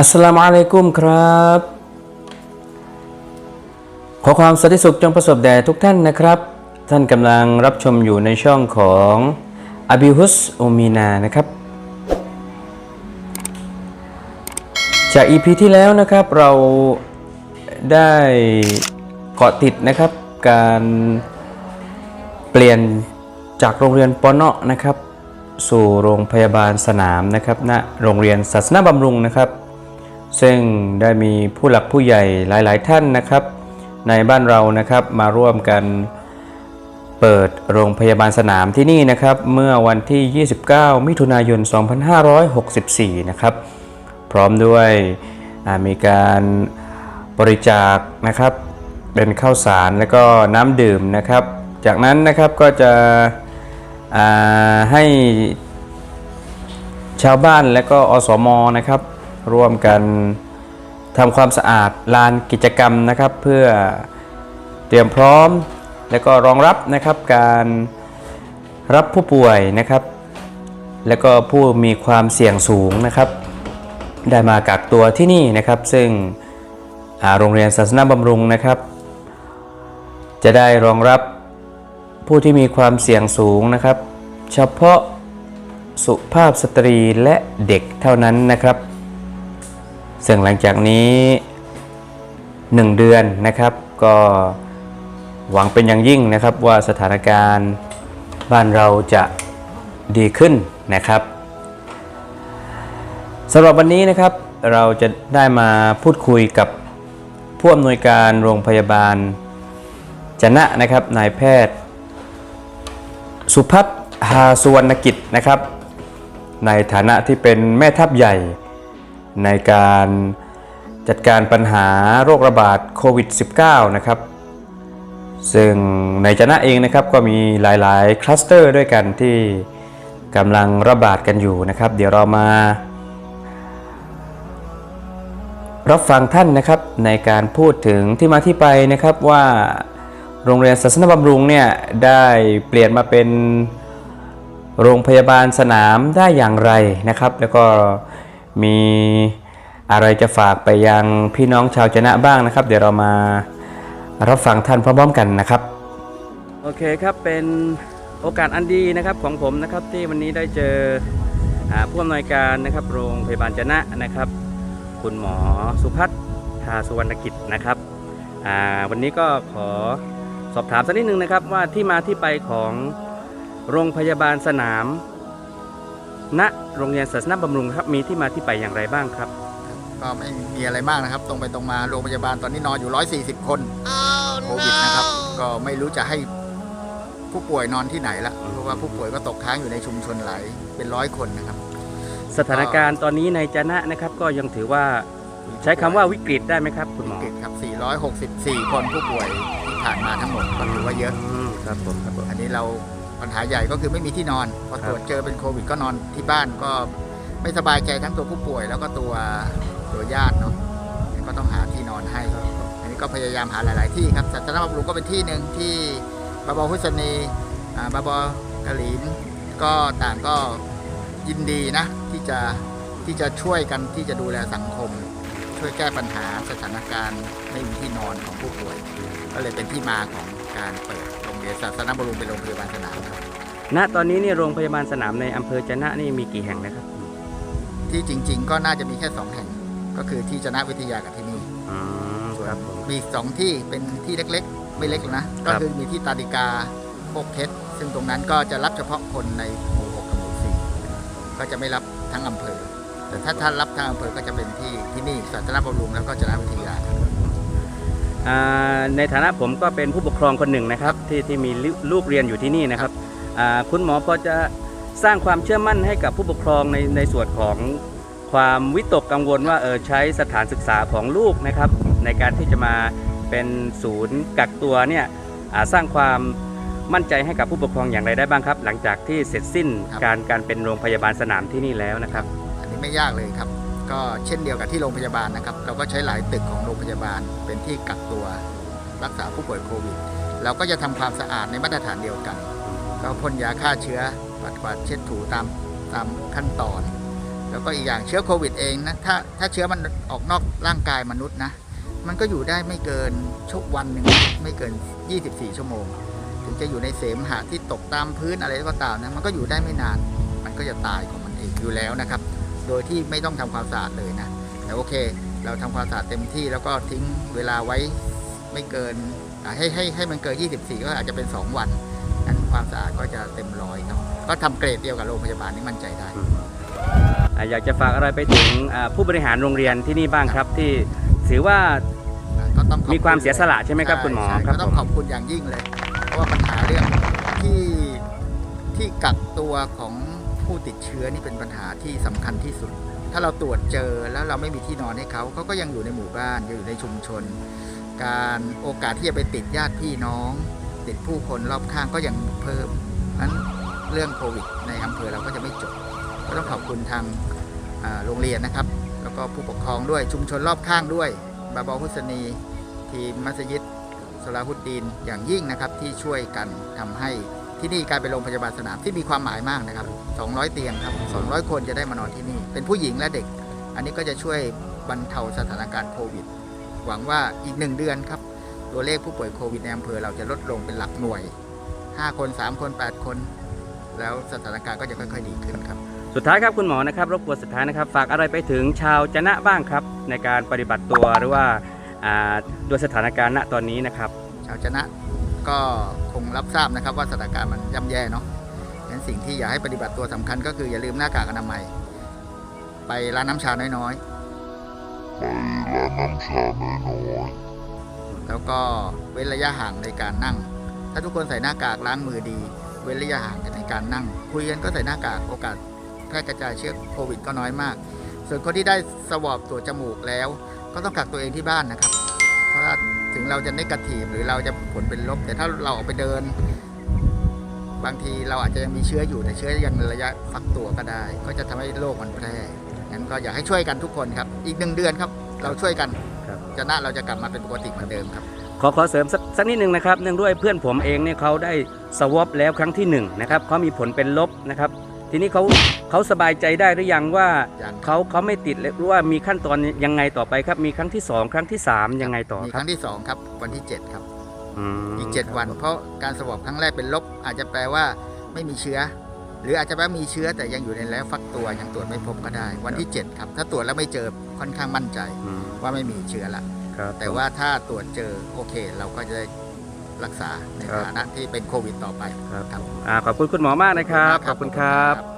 อัสลามุอะลัยกุมครับ ขอความสันติสุขจงประสบแด่ทุกท่านนะครับ ท่านกำลังรับชมอยู่ในช่องของอบิฮุสโอมีนานะครับ จากอีพีที่แล้วนะครับเราได้เกาะติดนะครับ การเปลี่ยนจากโรงเรียนปอนเนาะนะครับ สู่โรงพยาบาลสนามนะครับณโรงเรียนศาสนาบำรุงนะครับ ซึ่งได้มีผู้หลักผู้ใหญ่หลาย ๆ ท่านนะครับ ในบ้านเรานะครับมาร่วมกันเปิดโรงพยาบาลสนามที่นี่นะครับ เมื่อวันที่ 29 มิถุนายน 2564 นะครับ พร้อมด้วยมีการบริจาคนะครับเป็นข้าวสารและก็น้ำดื่มนะครับ จากนั้นนะครับก็จะให้ชาวบ้านและก็อสมนะครับ ร่วมกันทำความสะอาดลานกิจกรรมนะครับ เพื่อเตรียมพร้อม และก็รองรับนะครับการรับผู้ป่วยนะครับ และก็ผู้มีความเสี่ยงสูงนะครับ ได้มากักตัวที่นี่นะครับ ซึ่งโรงเรียนศาสนาบำรุงนะครับ จะได้รองรับผู้ที่มีความเสี่ยงสูงนะครับ เฉพาะสุภาพสตรีและเด็กเท่านั้นนะครับ ซึ่งหลังจากนี้ 1 เดือนนะครับ ก็หวังเป็นอย่างยิ่งนะครับว่าสถานการณ์บ้านเราจะดีขึ้นนะครับสำหรับวันนี้นะครับเราจะได้มาพูดคุยกับผู้อำนวยการโรงพยาบาลจนะนะครับนายแพทย์ สุพัฒน์หาสุวรรณกิจนะครับ ในฐานะที่เป็นแม่ทัพใหญ่ ในการจัดการปัญหาโรคระบาดโควิด -19 นะครับ ซึ่งในจนะเองนะครับก็มีหลายๆ คลัสเตอร์ด้วยกันที่กำลังระบาดกันอยู่นะครับ เดี๋ยวเรามา รับฟังท่านนะครับในการพูดถึงที่มาที่ไปนะครับว่าโรงเรียนศาสนบำรุงเนี่ยได้เปลี่ยนมาเป็นโรงพยาบาลสนามได้อย่างไรนะครับ แล้วก็ มีอะไรจะฝากไปยังพี่น้องชาวจนะบ้างนะครับ เดี๋ยวเรามารับฟังท่านพร้อมๆกันนะครับ โอเคครับเป็นโอกาสอันดีนะครับของผมนะครับที่วันนี้ได้เจออผู้อำนวยการนะครับ โรงพยาบาลจนะนะครับ คุณหมอสุพัฒน์ทาสุวรรณกิจนะครับวันนี้ก็ขอสอบถามสักนิดนึงนะครับว่าที่มาที่ไปของโรงพยาบาลสนาม ณโรงเรียนศาสนาบำรุงครับมีที่มาที่ไปอย่างไรบ้างครับ ก็ไม่มีอะไรมากนะครับ ตรงไปตรงมาโรงพยาบาลตอนนี้นอนอยู่ 140 คนโควิดนะครับ ก็ไม่รู้จะให้ผู้ป่วยนอนที่ไหนละเพราะว่าผู้ป่วยก็ตกค้างอยู่ในชุมชนหลายเป็นร้อยคนนะครับ สถานการณ์ตอนนี้ในจะนะนะครับ ก็ยังถือว่าใช้คำว่าวิกฤตได้ไหมครับ คุณหมอวิกฤตครับ 464 คนผู้ป่วยที่ผ่านมาทั้งหมดก็ถือว่าเยอะอืมครับผมครับผมอันนี้เรา ปัญหาใหญ่ก็คือไม่มีที่นอนพอครับตรวจเจอเป็นโควิดก็นอนที่บ้านก็ไม่สบายใจทั้งตัวผู้ป่วย แล้วก็ตัวตัวญาติเนาะก็ต้องหาที่นอนให้อันนี้ก็พยายามหาหลาย ๆ ที่ครับสัตนบำรุงก็เป็นที่หนึ่งที่บาบอฮุสนีบาบอกะหลีนก็ต่างก็ยินดีนะที่จะที่จะช่วยกันที่จะดูแลสังคม ช่วยแก้ปัญหาสถานการณ์ไม่มีที่นอนของผู้ป่วย ก็เลยเป็นที่มาของการเปิด โรงเรียนศาสนบำรุงเป็นโรงพยาบาลสนามครับณตอนนี้เนี่ยโรงพยาบาลสนามในอำเภอจะนะนี่มีกี่แห่งนะครับที่จริง ๆ ก็น่าจะมีแค่สองแห่ง ก็คือที่จนะวิทยากับที่นี่อืมครับผม มีอีกสองที่เป็นที่เล็กๆ ไม่เล็กหรอกนะคก็รับคือมีที่ตาดิกาโคกเพชรซึ่งตรงนั้นก็จะรับเฉพาะคนในหมู่หกกับหมู่สี่ก็จะไม่รับทั้งอำเภอ แต่ถ้าท่านรับทั้งอำเภอก็จะเป็นที่ที่นี่สัตนบำรุงแล้วก็จนะวิทยาครับอ่า ในฐานะผมก็เป็นผู้ปกครองคนหนึ่งนะครับที่ที่มีลูกเรียนอยู่ที่นี่นะครับคุณหมอพอจะสร้างความเชื่อมั่นให้กับผู้ปกครองในในส่วนของความวิตกกังวลว่าเออใช้สถานศึกษาของลูกนะครับในการที่จะมาเป็นศูนย์กักตัวเนี่ยสร้างความมั่นใจให้กับผู้ปกครองอย่างไรได้บ้างครับ หลังจากที่เสร็จสิ้นการการเป็นโรงพยาบาลสนามที่นี่แล้วนะครับ อันนี้ไม่ยากเลยครับ ก็เช่นเดียวกับที่โรงพยาบาลนะครับ เราก็ใช้หลายตึกของโรงพยาบาลเป็นที่กักตัวรักษาผู้ป่วยโควิด เราก็จะทำความสะอาดในมาตรฐานเดียวกัน ก็พ่นยาฆ่าเชื้อปัดกวาดเช็ดถูตามตามขั้นตอน แล้วก็อีกอย่างเชื้อโควิดเองนะถ้าถ้าเชื้อมันออกนอกร่างกายมนุษย์นะมันก็อยู่ได้ไม่เกินชั่ววันหนึ่งไม่เกิน 24 ชั่วโมง ถึงจะอยู่ในเสมหะที่ตกตามพื้นอะไรก็ตามนะมันก็อยู่ได้ไม่นาน มันก็จะตายของมันเองอยู่แล้วนะครับ โดยที่ไม่ต้องทำความสะอาดเลยนะแต่โอเค เราทำความสะอาดเต็มที่แล้วก็ทิ้งเวลาไว้ไม่เกินอ่าให้ให้ให้มันเกิน 24 ก็อาจจะเป็น 2 วันนั้นความสะอาดก็จะเต็มร้อยครับก็ทำเกรดเดียวกับโรงพยาบาลนี่มั่นใจได้อ่าอยากจะฝากอะไรไปถึงอ่าผู้บริหารโรงเรียนที่นี่บ้างครับที่ถือว่าก็ต้องขอบณมีความเสียสละใช่ไหมครับคุณหมอใช่ครับก็ต้องผมขอบคุณอย่างยิ่งเลย เพราะว่าปัญหาเรื่องที่ที่กักตัวของ ผู้ติดเชื้อนี่เป็นปัญหาที่สำคัญที่สุด ถ้าเราตรวจเจอแล้วเราไม่มีที่นอนให้เขาเขาก็ยังอยู่ในหมู่บ้านอยู่ในชุมชน การโอกาสที่จะไปติดญาติพี่น้อง ติดผู้คนรอบข้างก็ยังเพิ่มนั้นเรื่องโควิด ในอำเภอเราก็จะไม่จบ ก็ต้องขอบคุณทางโรงเรียนนะครับ แล้วก็ผู้ปกครองด้วยชุมชนรอบข้างด้วย บาบอฮุสนีทีมมัสยิดสลาฮุดดีนอย่างยิ่งนะครับที่ช่วยกันทำให้ ที่นี่กลายเป็นโรงพยาบาลสนามที่มีความหมายมากนะครับ 200 เตียงครับ 200 คนจะได้มานอนที่นี่ เป็นผู้หญิงและเด็ก อันนี้ก็จะช่วยบรรเทาสถานการณ์โควิด หวังว่าอีกหนึ่งเดือนครับ ตัวเลขผู้ป่วยโควิดในอำเภอเราจะลดลงเป็นหลักหน่วย 5 คน 3 คน 8 คน แล้วสถานการณ์ก็จะค่อยๆดีขึ้นครับสุดท้ายครับคุณหมอนะครับรบกวนสุดท้ายนะครับ ฝากอะไรไปถึงชาวจะนะบ้างครับ ในการปฏิบัติตัวหรือว่าอ่าด้วยสถานการณ์ณตอนนี้นะครับ ชาวชนะ ก็คงรับทราบนะครับว่าสถานการณ์มันย่ำแย่เนาะงั้นสิ่งที่อยากให้ปฏิบัติตัวสำคัญก็คืออย่าลืมหน้ากากอนามัย ไปร้านน้ำชาน้อยไปร้านน้ำชาน้อยๆ แล้วก็เว้นระยะห่างในการนั่ง ถ้าทุกคนใส่หน้ากากล้างมือดี เว้นระยะห่างกันในการนั่ง คุยกันก็ใส่หน้ากากโอกาสแพร่กระจายเชื้อโควิดก็น้อยมาก ส่วนคนที่ได้สวอปตรวจจมูกแล้ว ก็ต้องกักตัวเองที่บ้านนะครับ เพราะว่าถึง เราจะนกาทีฟหรือเราจะผลเป็นลบ แต่ถ้าเราออกไปเดิน บางทีเราอาจจะยังมีเชื้ออยู่แต่เชื้อยังระยะฟักตัวก็ได้ ก็จะทำให้โรคมันแพร่งั้นก็อยากให้ช่วยกันทุกคนครับ อีกหนึ่งเดือนครับ เราช่วยกันครับจะน่าเราจะกลับมาเป็นปกติเหมือนเดิมครับขอขอเสริมสักสักนิดหนึ่งนะครับเนื่องด้วยเพื่อนผมเองเนี่ยเขาได้สวอปแล้วครั้งที่หนึ่งนะครับเขามีผลเป็นลบนะครับ ทีนี้เขา เขาสบายใจได้หรือยังว่ายังเขาเขาไม่ติดหรือว่ามีขั้นตอนยังไงต่อไปครับ มีครั้งที่สองครั้งที่สามยังไงต่อมีคครับรั้งที่สองครับวันที่7ครับมอีก7วัน เพราะการสวอปครั้งแรกเป็นลบ อาจจะแปลว่าไม่มีเชื้อ หรืออาจจะแปลว่ามีเชื้อแต่ยังอยู่ในแล้วฟักตัวยังตรวจไม่พบก็ได้ วันที่7ครับถ้าตรวจแล้วไม่เจอค่อนข้างมั่นใจอืมว่าไม่มีเชื้อละครับ แต่ว่าถ้าตรวจเจอโอเค เราก็จะได้รักษาในครับ ฐานะที่เป็นโควิดต่อไปครับครับอ่าขอบคุณคุณหมอมากนะครับ ขอบคุณครับ ขอบคุณครับ